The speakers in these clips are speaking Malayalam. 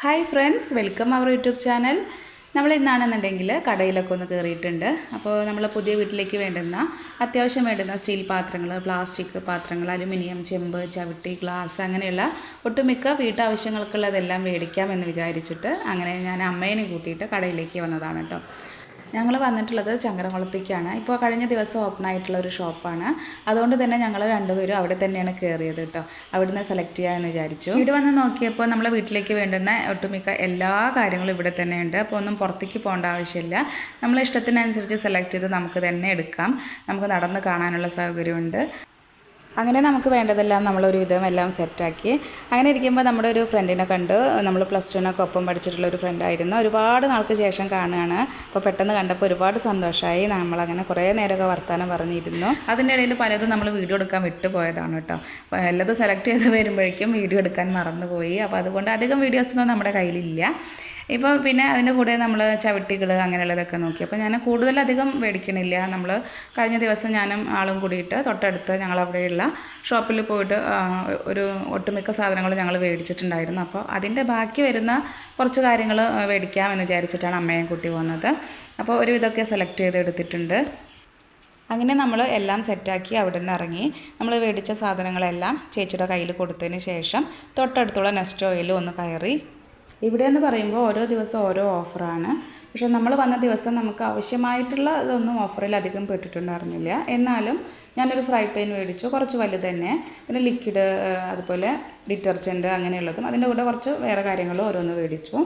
Hi friends welcome our YouTube channel നമ്മൾ ഇന്നാണെന്നുണ്ടെങ്കിൽ കടയിലൊക്കെ ഒന്ന് കയറിയിട്ടുണ്ട് അപ്പോൾ നമ്മൾ പുതിയ വീട്ടിലേക്ക് വേണ്ടുന്ന അത്യാവശ്യം വേണ്ടുന്ന സ്റ്റീൽ പാത്രങ്ങൾ പ്ലാസ്റ്റിക് പാത്രങ്ങൾ അലുമിനിയം ചെമ്പ് ചവിട്ടി ഗ്ലാസ് അങ്ങനെയുള്ള ഒട്ടുമിക്ക വീട്ടാവശ്യങ്ങൾക്കുള്ളതെല്ലാം മേടിക്കാം എന്ന് വിചാരിച്ചിട്ട് അങ്ങനെ ഞാൻ അമ്മേനെ കൂട്ടിയിട്ട് കടയിലേക്ക് വന്നതാണ് കേട്ടോ. ഞങ്ങൾ വന്നിട്ടുള്ളത് ചങ്ങരംകുളത്തേക്കാണ്. ഇപ്പോൾ കഴിഞ്ഞ ദിവസം ഓപ്പൺ ആയിട്ടുള്ള ഒരു ഷോപ്പാണ്. അതുകൊണ്ട് തന്നെ ഞങ്ങൾ രണ്ടുപേരും അവിടെ തന്നെയാണ് കയറിയത് കേട്ടോ അവിടുന്ന് സെലക്ട് ചെയ്യാമെന്ന് വിചാരിച്ചു. ഇവിടെ വന്ന് നോക്കിയപ്പോൾ നമ്മളെ വീട്ടിലേക്ക് വേണ്ടുന്ന ഒട്ടുമിക്ക എല്ലാ കാര്യങ്ങളും ഇവിടെ തന്നെയുണ്ട്. അപ്പോൾ ഒന്നും പുറത്തേക്ക് പോകേണ്ട ആവശ്യമില്ല. നമ്മളെ ഇഷ്ടത്തിനനുസരിച്ച് സെലക്ട് ചെയ്ത് നമുക്ക് തന്നെ എടുക്കാം. നമുക്ക് നടന്ന് കാണാനുള്ള സൗകര്യമുണ്ട്. അങ്ങനെ നമുക്ക് വേണ്ടതെല്ലാം നമ്മളൊരു വിധം എല്ലാം സെറ്റാക്കി. അങ്ങനെ ഇരിക്കുമ്പോൾ നമ്മുടെ ഒരു ഫ്രണ്ടിനെ കണ്ടു നമ്മൾ പ്ലസ് ടുവിനൊക്കെ ഒപ്പം പഠിച്ചിട്ടുള്ള ഒരു ഫ്രണ്ടായിരുന്നു ഒരുപാട് നാൾക്ക് ശേഷം കാണുകയാണ്. അപ്പോൾ പെട്ടെന്ന് കണ്ടപ്പോൾ ഒരുപാട് സന്തോഷമായി നമ്മളങ്ങനെ കുറേ നേരമൊക്കെ വർത്തമാനം പറഞ്ഞിരുന്നു. അതിന്റെ ഇടയിൽ പലതും നമ്മൾ വീഡിയോ എടുക്കാൻ വിട്ടുപോയതാണ് കേട്ടോ. എല്ലതും സെലക്ട് ചെയ്ത് വരുമ്പോഴേക്കും വീഡിയോ എടുക്കാൻ മറന്നുപോയി. അപ്പോൾ അതുകൊണ്ട് അധികം വീഡിയോസൊന്നും നമ്മുടെ കയ്യിലില്ല. ഇപ്പോൾ പിന്നെ അതിന്റെ കൂടെ നമ്മൾ ചവിട്ടികൾ അങ്ങനെയുള്ളതൊക്കെ നോക്കി. അപ്പോൾ ഞാൻ കൂടുതലധികം മേടിക്കണില്ല. നമ്മൾ കഴിഞ്ഞ ദിവസം ഞാനും ആളും കൂടിയിട്ട് തൊട്ടടുത്ത് ഞങ്ങളവിടെയുള്ള ഷോപ്പിൽ പോയിട്ട് ഒരു ഒട്ടുമിക്ക സാധനങ്ങൾ ഞങ്ങൾ മേടിച്ചിട്ടുണ്ടായിരുന്നു. അപ്പോൾ അതിന്റെ ബാക്കി വരുന്ന കുറച്ച് കാര്യങ്ങൾ മേടിക്കാമെന്ന് വിചാരിച്ചിട്ടാണ് അമ്മയും കുട്ടി പോകുന്നത് അപ്പോൾ ഒരു ഇതൊക്കെ സെലക്ട് ചെയ്ത് എടുത്തിട്ടുണ്ട് അങ്ങനെ നമ്മൾ എല്ലാം സെറ്റാക്കി അവിടെ നിന്ന് ഇറങ്ങി. നമ്മൾ മേടിച്ച സാധനങ്ങളെല്ലാം ചേച്ചിയുടെ കയ്യിൽ കൊടുത്തതിന് ശേഷം തൊട്ടടുത്തുള്ള നെസ്റ്റ് ഓയിൽ ഒന്ന് കയറി. ഇവിടെ എന്ന് പറയുമ്പോൾ ഓരോ ദിവസം ഓരോ ഓഫറാണ്. പക്ഷെ നമ്മൾ വന്ന ദിവസം നമുക്ക് ആവശ്യമായിട്ടുള്ള ഇതൊന്നും ഓഫറിൽ അധികം പെട്ടിട്ടുണ്ടായിരുന്നില്ല എന്നാലും ഞാനൊരു ഫ്രൈ പാൻ മേടിച്ചു. കുറച്ച് വലുത് തന്നെ. പിന്നെ ലിക്വിഡ് അതുപോലെ ഡിറ്റർജന്റ് അങ്ങനെയുള്ളതും. അതിന്റെ കൂടെ കുറച്ച് വേറെ കാര്യങ്ങളും ഓരോന്ന് മേടിച്ചു.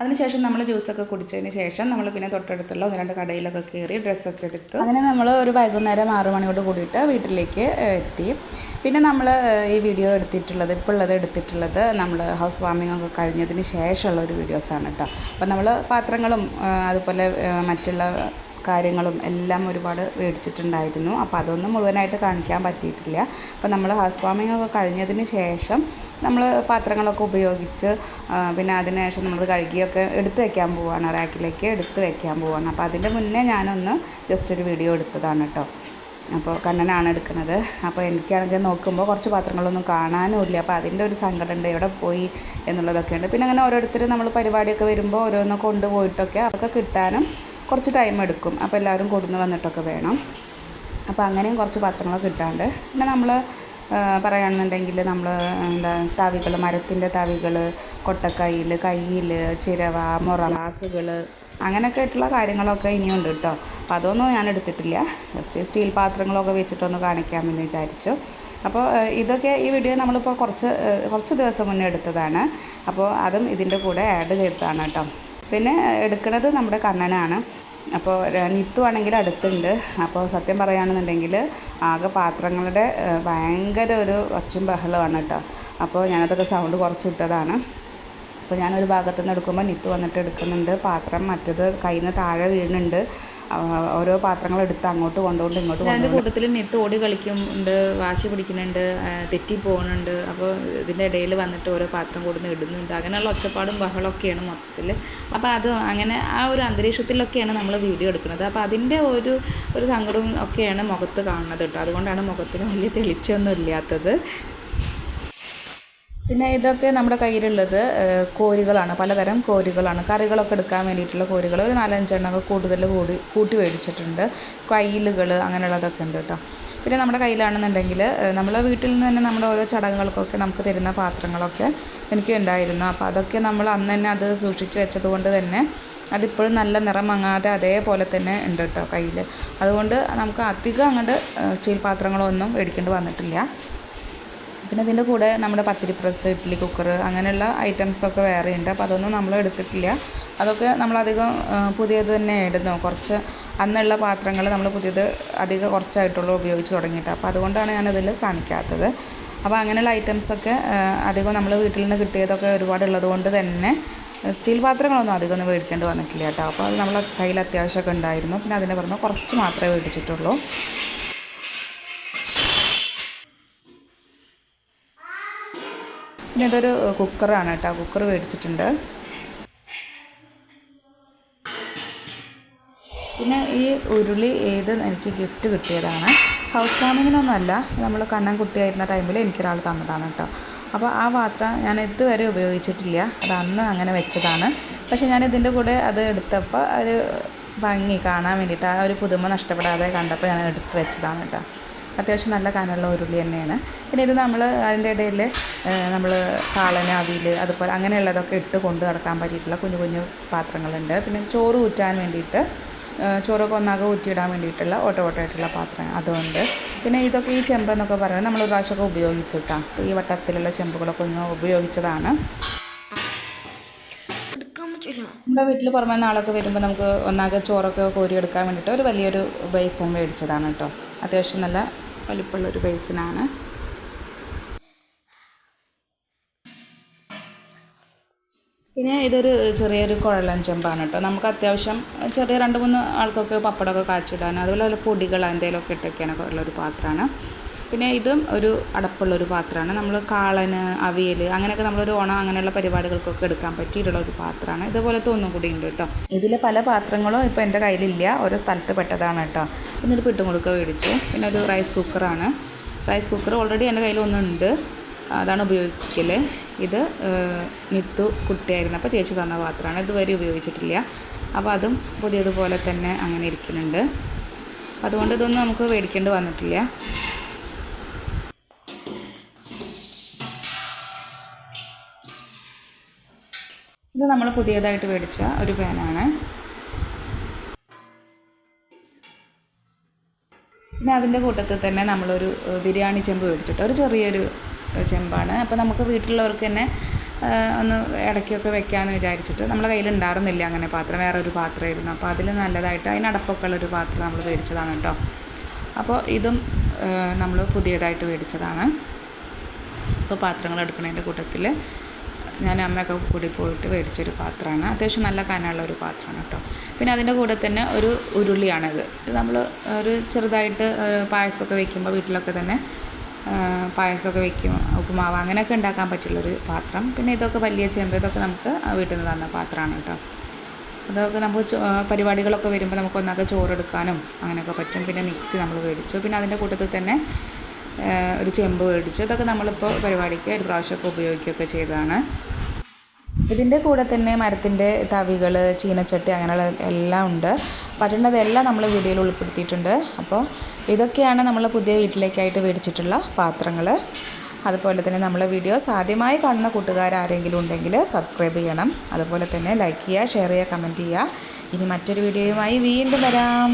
അതിനുശേഷം നമ്മൾ ജ്യൂസൊക്കെ കുടിച്ചതിന് ശേഷം നമ്മൾ പിന്നെ തൊട്ടടുത്തുള്ള ഒന്ന് രണ്ട് കടയിലൊക്കെ കയറി ഡ്രസ്സൊക്കെ എടുത്തു അങ്ങനെ നമ്മൾ ഒരു വൈകുന്നേരം ആറ് മണിയോട് കൂടിയിട്ട് വീട്ടിലേക്ക് എത്തി. പിന്നെ നമ്മൾ ഈ വീഡിയോ എടുത്തിട്ടുള്ളത് ഇപ്പോൾ ഉള്ളത് എടുത്തിട്ടുള്ളത് നമ്മൾ ഹൗസ് വാമിംഗ് ഒക്കെ കഴിഞ്ഞതിന് ശേഷമുള്ള ഒരു വീഡിയോസാണ് കേട്ടോ. അപ്പോൾ നമ്മൾ പാത്രങ്ങളും അതുപോലെ മറ്റുള്ള കാര്യങ്ങളും എല്ലാം ഒരുപാട് മേടിച്ചിട്ടുണ്ടായിരുന്നു. അപ്പോൾ അതൊന്നും മുഴുവനായിട്ട് കാണിക്കാൻ പറ്റിയിട്ടില്ല. അപ്പോൾ നമ്മൾ ഹൗസ് വാമിംഗ് ഒക്കെ കഴിഞ്ഞതിന് ശേഷം നമ്മൾ പാത്രങ്ങളൊക്കെ ഉപയോഗിച്ച് പിന്നെ അതിന് ശേഷം നമ്മൾ കഴുകിയൊക്കെ എടുത്ത് വെക്കാൻ പോവാണ്. റാക്കിലേക്ക് എടുത്ത് വെക്കാൻ പോവാണ്. അപ്പോൾ അതിന്റെ മുന്നേ ഞാനൊന്ന് ജസ്റ്റ് ഒരു വീഡിയോ എടുത്തതാണ് കേട്ടോ അപ്പോൾ കണ്ണനാണ് എടുക്കുന്നത് അപ്പോൾ എനിക്കാണെങ്കിൽ നോക്കുമ്പോൾ കുറച്ച് പാത്രങ്ങളൊന്നും കാണാനും ഇല്ല അപ്പോൾ അതിന്റെ ഒരു സങ്കടം ഉണ്ട്. എവിടെ പോയി എന്നുള്ളതൊക്കെ ഉണ്ട് പിന്നെ അങ്ങനെ ഓരോരുത്തർ നമ്മൾ പരിപാടിയൊക്കെ വരുമ്പോൾ ഓരോന്ന് കൊണ്ടുപോയിട്ടൊക്കെ അതൊക്കെ കിട്ടാനും കുറച്ച് ടൈം എടുക്കും. അപ്പോൾ എല്ലാവരും കൊടുന്ന് വന്നിട്ടൊക്കെ വേണം. അപ്പോൾ അങ്ങനെയും കുറച്ച് പാത്രങ്ങളൊക്കെ കിട്ടാണ്ട്. പിന്നെ നമ്മൾ പറയുകയാണെന്നുണ്ടെങ്കിൽ നമ്മൾ എന്താ തവികൾ മരത്തിന്റെ തവികൾ കൊട്ടക്കൈയിൽ കയ്യിൽ ചിരവ മുറ ഗ്ലാസുകൾ അങ്ങനെയൊക്കെ ആയിട്ടുള്ള കാര്യങ്ങളൊക്കെ ഇനിയുണ്ട് കേട്ടോ. അപ്പോൾ അതൊന്നും ഞാൻ എടുത്തിട്ടില്ല. ജസ്റ്റ് സ്റ്റീൽ പാത്രങ്ങളൊക്കെ വെച്ചിട്ടൊന്ന് കാണിക്കാമെന്ന് വിചാരിച്ചു. അപ്പോൾ ഇതൊക്കെ ഈ വീഡിയോ നമ്മളിപ്പോൾ കുറച്ച് കുറച്ച് ദിവസം മുന്നേ എടുത്തതാണ്. അപ്പോൾ അതും ഇതിന്റെ കൂടെ ആഡ് ചെയ്തതാണ് കേട്ടോ. പിന്നെ എടുക്കുന്നത് നമ്മുടെ കണ്ണനാണ്. അപ്പോൾ നിത്തു ആണെങ്കിൽ അടുത്തുണ്ട്. അപ്പോൾ സത്യം പറയുകയാണെന്നുണ്ടെങ്കിൽ ആകെ പാത്രങ്ങളുടെ ഭയങ്കര ഒരു ഒച്ചും ബഹളമാണ് കേട്ടോ. അപ്പോൾ ഞാനതൊക്കെ സൗണ്ട് കുറച്ചിട്ടതാണ് അപ്പോൾ ഞാനൊരു ഭാഗത്തു നിന്ന് എടുക്കുമ്പോൾ നിത്ത് വന്നിട്ട് എടുക്കുന്നുണ്ട്. പാത്രം മറ്റത് കയ്യിൽ നിന്ന് താഴെ വീഴുന്നുണ്ട്. ഓരോ പാത്രങ്ങൾ എടുത്ത് അങ്ങോട്ട് കൊണ്ടുകൊണ്ട് ഇങ്ങോട്ട് അതിന്റെ കൂട്ടത്തിൽ നെത്ത് ഓടി കളിക്കുന്നുണ്ട്. വാശി പിടിക്കുന്നുണ്ട്. തെറ്റി പോകുന്നുണ്ട്. അപ്പോൾ ഇതിന്റെ ഇടയിൽ വന്നിട്ട് ഓരോ പാത്രം കൊടുന്ന് ഇടുന്നുണ്ട്. അങ്ങനെയുള്ള ഒച്ചപ്പാടും ബഹളമൊക്കെയാണ് മൊത്തത്തിൽ. അപ്പോൾ അത് അങ്ങനെ ആ ഒരു അന്തരീക്ഷത്തിലൊക്കെയാണ് നമ്മൾ വീഡിയോ എടുക്കുന്നത്. അപ്പോൾ അതിന്റെ ഒരു ഒരു സങ്കടവും ഒക്കെയാണ് മുഖത്ത് കാണുന്നത് കേട്ടോ. അതുകൊണ്ടാണ് മുഖത്തിന് വലിയ തെളിച്ചൊന്നും ഇല്ലാത്തത്. പിന്നെ ഇതൊക്കെ നമ്മുടെ കയ്യിലുള്ളത് കോരികളാണ്. പലതരം കോരികളാണ്. കറികളൊക്കെ എടുക്കാൻ വേണ്ടിയിട്ടുള്ള കോരികൾ. ഒരു നാലഞ്ചെണ്ണമൊക്കെ കൂടുതൽ കൂടി കൂട്ടി മേടിച്ചിട്ടുണ്ട് കയ്യിലുകൾ അങ്ങനെയുള്ളതൊക്കെ ഉണ്ട് കേട്ടോ. പിന്നെ നമ്മുടെ കയ്യിലാണെന്നുണ്ടെങ്കിൽ നമ്മൾ വീട്ടിൽ നിന്ന് തന്നെ നമ്മുടെ ഓരോ ചടങ്ങുകൾക്കൊക്കെ നമുക്ക് തരുന്ന പാത്രങ്ങളൊക്കെ എനിക്ക് ഉണ്ടായിരുന്നു. അപ്പോൾ അതൊക്കെ നമ്മൾ അന്ന് തന്നെ അത് സൂക്ഷിച്ച് വെച്ചത് കൊണ്ട് തന്നെ അതിപ്പോഴും നല്ല നിറം മങ്ങാതെ അതേപോലെ തന്നെ ഉണ്ട് കേട്ടോ കയ്യിൽ അതുകൊണ്ട് നമുക്ക് അധികം അങ്ങോട്ട് സ്റ്റീൽ പാത്രങ്ങളൊന്നും മേടിക്കേണ്ടി വന്നിട്ടില്ല. പിന്നെ ഇതിന്റെ കൂടെ നമ്മുടെ പത്തിരി പ്രസ് ഇഡ്ഡലി കുക്കർ അങ്ങനെയുള്ള ഐറ്റംസൊക്കെ വേറെ ഉണ്ട്. അപ്പോൾ അതൊന്നും നമ്മൾ എടുത്തിട്ടില്ല. അതൊക്കെ നമ്മളധികം പുതിയത് തന്നെ ഇടുന്നു. കുറച്ച് അന്നുള്ള പാത്രങ്ങൾ നമ്മൾ പുതിയത് അധികം കുറച്ചായിട്ടുള്ള ഉപയോഗിച്ച് തുടങ്ങിയിട്ട്. അപ്പോൾ അതുകൊണ്ടാണ് ഞാനതിൽ കാണിക്കാത്തത്. അപ്പോൾ അങ്ങനെയുള്ള ഐറ്റംസൊക്കെ അധികം നമ്മൾ വീട്ടിൽ നിന്ന് കിട്ടിയതൊക്കെ ഒരുപാട് ഉള്ളതുകൊണ്ട് തന്നെ സ്റ്റീൽ പാത്രങ്ങളൊന്നും അധികം ഒന്നും മേടിക്കേണ്ടി വന്നിട്ടില്ല കേട്ടോ. അപ്പോൾ അത് നമ്മളെ കയ്യിൽ അത്യാവശ്യമൊക്കെ ഉണ്ടായിരുന്നു. പിന്നെ അതിന്റെ പുറമെ കുറച്ച് മാത്രമേ മേടിച്ചിട്ടുള്ളൂ. പിന്നെ ഇതൊരു കുക്കറാണ് കേട്ടോ. കുക്കർ മേടിച്ചിട്ടുണ്ട് പിന്നെ ഈ ഉരുളി ഏത് എനിക്ക് ഗിഫ്റ്റ് കിട്ടിയതാണ്. ഹൗസ് വാമിങ്ങിനൊന്നുമല്ല നമ്മൾ കണ്ണൻ കുട്ടിയായിരുന്ന ടൈമിൽ എനിക്കൊരാൾ തന്നതാണ് കേട്ടോ. അപ്പോൾ ആ പാത്രം ഞാൻ ഇതുവരെ ഉപയോഗിച്ചിട്ടില്ല. അത് അന്ന് അങ്ങനെ വെച്ചതാണ്. പക്ഷേ ഞാൻ ഇതിന്റെ കൂടെ അത് എടുത്തപ്പോൾ ഒരു ഭംഗി കാണാൻ വേണ്ടിയിട്ട് ആ ഒരു പുതുമ നഷ്ടപ്പെടാതെ കണ്ടപ്പോൾ ഞാൻ എടുത്ത് വെച്ചതാണ് കേട്ടോ. അത്യാവശ്യം നല്ല കനമുള്ള ഉരുളി തന്നെയാണ്. പിന്നെ ഇത് നമ്മൾ അതിന്റെ ഇടയിൽ നമ്മൾ കാളന അവിൽ അതുപോലെ അങ്ങനെയുള്ളതൊക്കെ ഇട്ട് കൊണ്ട് നടക്കാൻ പറ്റിയിട്ടുള്ള കുഞ്ഞു കുഞ്ഞു പാത്രങ്ങളുണ്ട്. പിന്നെ ചോറ് ഊറ്റാൻ വേണ്ടിയിട്ട് ചോറൊക്കെ ഒന്നാകെ ഊറ്റിയിടാൻ വേണ്ടിയിട്ടുള്ള ഓട്ടോ ഓട്ടമായിട്ടുള്ള പാത്രം അതുകൊണ്ട് പിന്നെ ഇതൊക്കെ ഈ ചെമ്പ് എന്നൊക്കെ പറയുന്നത് നമ്മൾ ഒരു പ്രാവശ്യമൊക്കെ ഉപയോഗിച്ചിട്ടാണ് ഈ വട്ടത്തിലുള്ള ചെമ്പുകളൊക്കെ ഒന്ന് ഉപയോഗിച്ചതാണ്. നമ്മുടെ വീട്ടിൽ പുറമെ നാളൊക്കെ വരുമ്പോൾ നമുക്ക് ഒന്നാകെ ചോറൊക്കെ കോരിയെടുക്കാൻ വേണ്ടിയിട്ട് ഒരു വലിയൊരു ബേസൺ മേടിച്ചതാണ് കേട്ടോ. അത്യാവശ്യം നല്ല വലിപ്പമുള്ളൊരു ബേസിനാണ് പിന്നെ ഇതൊരു ചെറിയൊരു കുഴലൻ ചെമ്പാണ് കേട്ടോ. നമുക്ക് അത്യാവശ്യം ചെറിയ രണ്ട് മൂന്ന് ആൾക്കൊക്കെ പപ്പടമൊക്കെ കാച്ചിടാൻ അതുപോലെ പൊടികൾ എന്തെങ്കിലുമൊക്കെ ഇട്ടൊക്കെയാണ് ഉള്ളൊരു പാത്രമാണ്. പിന്നെ ഇതും ഒരു അടപ്പുള്ള ഒരു പാത്രമാണ്. നമ്മൾ കാളന് അവിയൽ അങ്ങനെയൊക്കെ നമ്മളൊരു ഓണം അങ്ങനെയുള്ള പരിപാടികൾക്കൊക്കെ എടുക്കാൻ പറ്റിയിട്ടുള്ള ഒരു പാത്രമാണ്. ഇതുപോലത്തെ ഒന്നും കൂടി ഉണ്ട് കേട്ടോ. ഇതിൽ പല പാത്രങ്ങളും ഇപ്പോൾ എന്റെ കയ്യിലില്ല. ഓരോ സ്ഥലത്ത് പെട്ടതാണ് കേട്ടോ. പിന്നെ ഒരു പിട്ടും കൊടുക്കുക മേടിച്ചു. പിന്നെ ഒരു റൈസ് കുക്കറാണ്. റൈസ് കുക്കർ ഓൾറെഡി എന്റെ കയ്യിൽ ഒന്നുണ്ട്. അതാണ് ഉപയോഗിക്കൽ ഇത് നിത്തു കുട്ടിയായിരുന്നു. അപ്പോൾ ചേച്ചി തന്ന പാത്രമാണ്. ഇതുവരെ ഉപയോഗിച്ചിട്ടില്ല. അപ്പോൾ അതും പുതിയതുപോലെ തന്നെ അങ്ങനെ ഇരിക്കുന്നുണ്ട്. അതുകൊണ്ട് ഇതൊന്നും നമുക്ക് മേടിക്കേണ്ടി വന്നിട്ടില്ല. നമ്മൾ പുതിയതായിട്ട് മേടിച്ച ഒരു പാനാണ്. പിന്നെ അതിന്റെ കൂട്ടത്തിൽ തന്നെ നമ്മളൊരു ബിരിയാണി ചെമ്പ് മേടിച്ചിട്ട് ഒരു ചെറിയൊരു ചെമ്പാണ്. അപ്പോൾ നമുക്ക് വീട്ടിലുള്ളവർക്ക് തന്നെ ഒന്ന് ഇടയ്ക്കൊക്കെ വെക്കാമെന്ന് വിചാരിച്ചിട്ട് നമ്മുടെ കയ്യിൽ ഉണ്ടായിരുന്നില്ല അങ്ങനെ പാത്രം വേറെ ഒരു പാത്രമായിരുന്നു. അപ്പോൾ അതിൽ നല്ലതായിട്ട് അതിനടപ്പൊക്കെ ഉള്ളൊരു പാത്രം നമ്മൾ മേടിച്ചതാണ് കേട്ടോ അപ്പോൾ ഇതും നമ്മൾ പുതിയതായിട്ട് മേടിച്ചതാണ്. ഇപ്പോൾ പാത്രങ്ങൾ എടുക്കുന്നതിന്റെ കൂട്ടത്തിൽ ഞാൻ അമ്മയൊക്കെ കൂടി പോയിട്ട് മേടിച്ചൊരു പാത്രമാണ്. അത്യാവശ്യം നല്ല കനമുള്ള ഒരു പാത്രമാണ് കേട്ടോ. പിന്നെ അതിന്റെ കൂടെ തന്നെ ഒരു ഉരുളിയാണിത്. ഇത് നമ്മൾ ഒരു ചെറുതായിട്ട് പായസമൊക്കെ വെക്കുമ്പോൾ വീട്ടിലൊക്കെ തന്നെ പായസമൊക്കെ വെക്കും ഉപ്പുമാവ് അങ്ങനെയൊക്കെ ഉണ്ടാക്കാൻ പറ്റുള്ളൊരു പാത്രം. പിന്നെ ഇതൊക്കെ വലിയ ചെമ്പ് ഇതൊക്കെ നമുക്ക് വീട്ടിൽ നിന്ന് തന്ന പാത്രമാണ് കേട്ടോ. അതൊക്കെ നമുക്ക് പരിപാടികളൊക്കെ വരുമ്പോൾ നമുക്ക് ഒന്നാകെ ചോറെടുക്കാനും അങ്ങനെയൊക്കെ പറ്റും. പിന്നെ മിക്സി നമ്മൾ മേടിച്ചു. പിന്നെ അതിന്റെ കൂട്ടത്തിൽ തന്നെ ഒരു ചെമ്പ് മേടിച്ചു. ഇതൊക്കെ നമ്മളിപ്പോൾ പരിപാടിക്ക് ഒരു പ്രാവശ്യമൊക്കെ ഉപയോഗിക്കുകയൊക്കെ ചെയ്തതാണ്. ഇതിന്റെ കൂടെ തന്നെ മരത്തിന്റെ തവികൾ ചീനച്ചട്ടി അങ്ങനെയുള്ള എല്ലാം ഉണ്ട്. പറ്റുന്നതെല്ലാം നമ്മൾ വീഡിയോയിൽ ഉൾപ്പെടുത്തിയിട്ടുണ്ട്. അപ്പോൾ ഇതൊക്കെയാണ് നമ്മൾ പുതിയ വീട്ടിലേക്കായിട്ട് മേടിച്ചിട്ടുള്ള പാത്രങ്ങൾ അതുപോലെ തന്നെ നമ്മളെ വീഡിയോസ് ആദ്യമായി കാണുന്ന കൂട്ടുകാർ ആരെങ്കിലും ഉണ്ടെങ്കിൽ സബ്സ്ക്രൈബ് ചെയ്യണം. അതുപോലെ തന്നെ ലൈക്ക് ചെയ്യുക ഷെയർ ചെയ്യുക കമന്റ് ചെയ്യുക. ഇനി മറ്റൊരു വീഡിയോയുമായി വീണ്ടും വരാം.